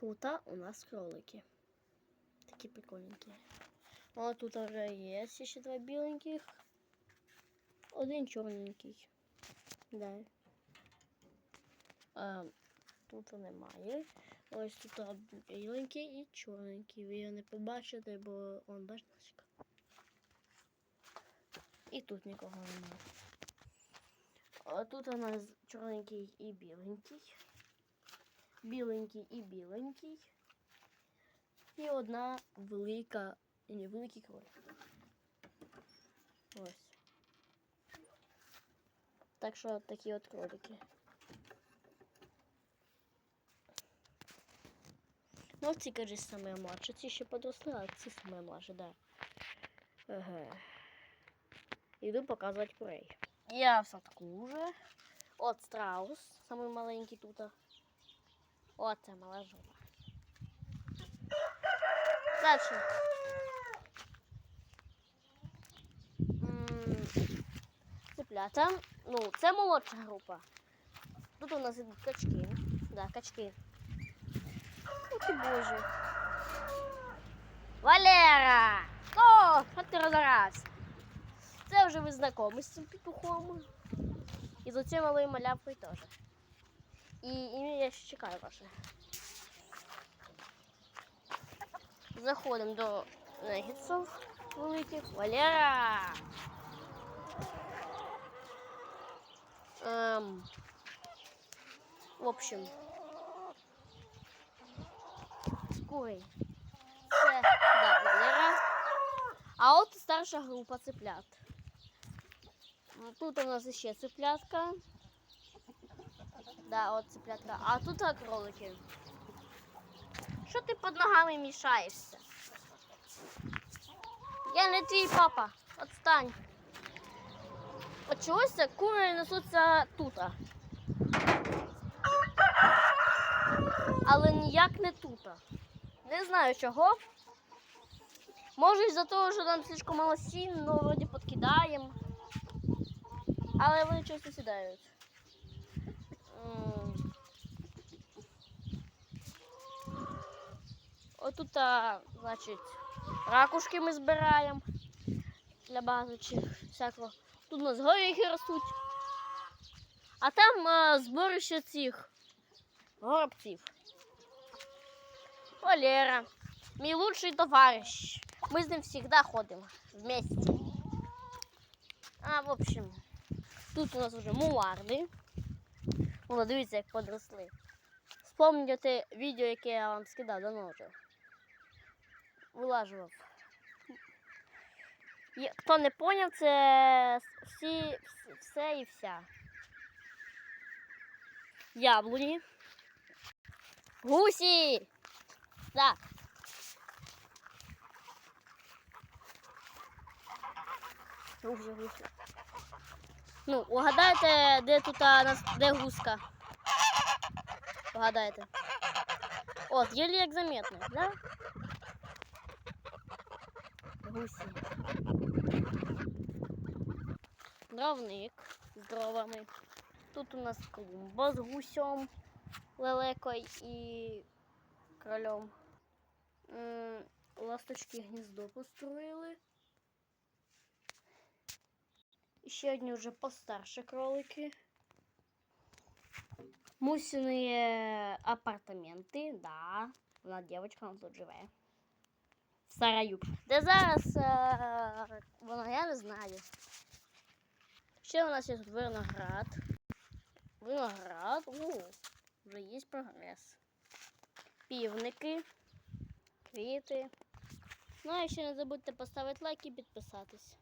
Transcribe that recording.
Тут у нас кролики. Такі прикольненькі. О, тут вже є ще два біленьких. Один чорненький. Да. А, тут немає. Ось тут біленький і чорненький. Ви його не побачите, бо он бачите. І тут нікого немає. А тут у нас чорненький і біленький. Біленький і біленький. І одна велика, ні, великий кролик. Ось. Так що такі от кролики. Ну, ці, каже, саме младші. Ці ще подросли, а ці саме младші, да. Ага. Іду показувати курей. Я в садку вже. От страус, самий маленький тут. Оце мала жопа. Дальше. М, Цыплята. Ну, це молодша група. Тут у нас ідуть качки. Да, качки. Ти боже. Валера! О, що ти? Це вже ви знайомі з цим петухом. І за цією малою малявкою теж. І ім'я я ще чекаю ваше. Заходимо до нагідців великих. Валера! Ем, в общем, курей. Це, да, Валера. А от старша група цыплят. М, Тут у нас ще цыплятка. Да, от цыплятка. А тут кролики. Що ти під ногами мішаєшся? Я не твій папа. Отстань. От чогось кури несуться тут. Але ніяк не тут. Не знаю чого. Може із-за того, що там слишком мало сін, ну вроді підкидаємо. Але вони щось не сідають. Отут, а, значить, ракушки ми збираємо для бази чи всякого. Тут у нас горіхи ростуть. А там а, зборище цих горобців. Валера, мій лучший товариш. Мы с ним всегда ходим вместе. А, в общем, тут у нас уже муларди. О, дивіться, як подросли. Вспомните відео, яке я вам скидав давно вже. Вилажував. Хто не поняв, це всі, все і вся. Яблуні. Гусі! Так. Гуси, гуси. Ну, угадайте, де тут нас, де гуска. Угадайте. От, єлі як заметно, да? Гусі. Дровник з дровами. Тут у нас клумба з гусем, лелекою і кролем. Ласточки гніздо построїли. І ще одні вже постарше кролики. Мусіні апартаменти, да. Вона дівчинка тут живе. В сараю. Де зараз е, вона я не знаю. Ще у нас є тут виноград. Виноград. У, вже є прогрес. Півники, квіти. Ну і ще не забудьте поставити лайк і підписатись.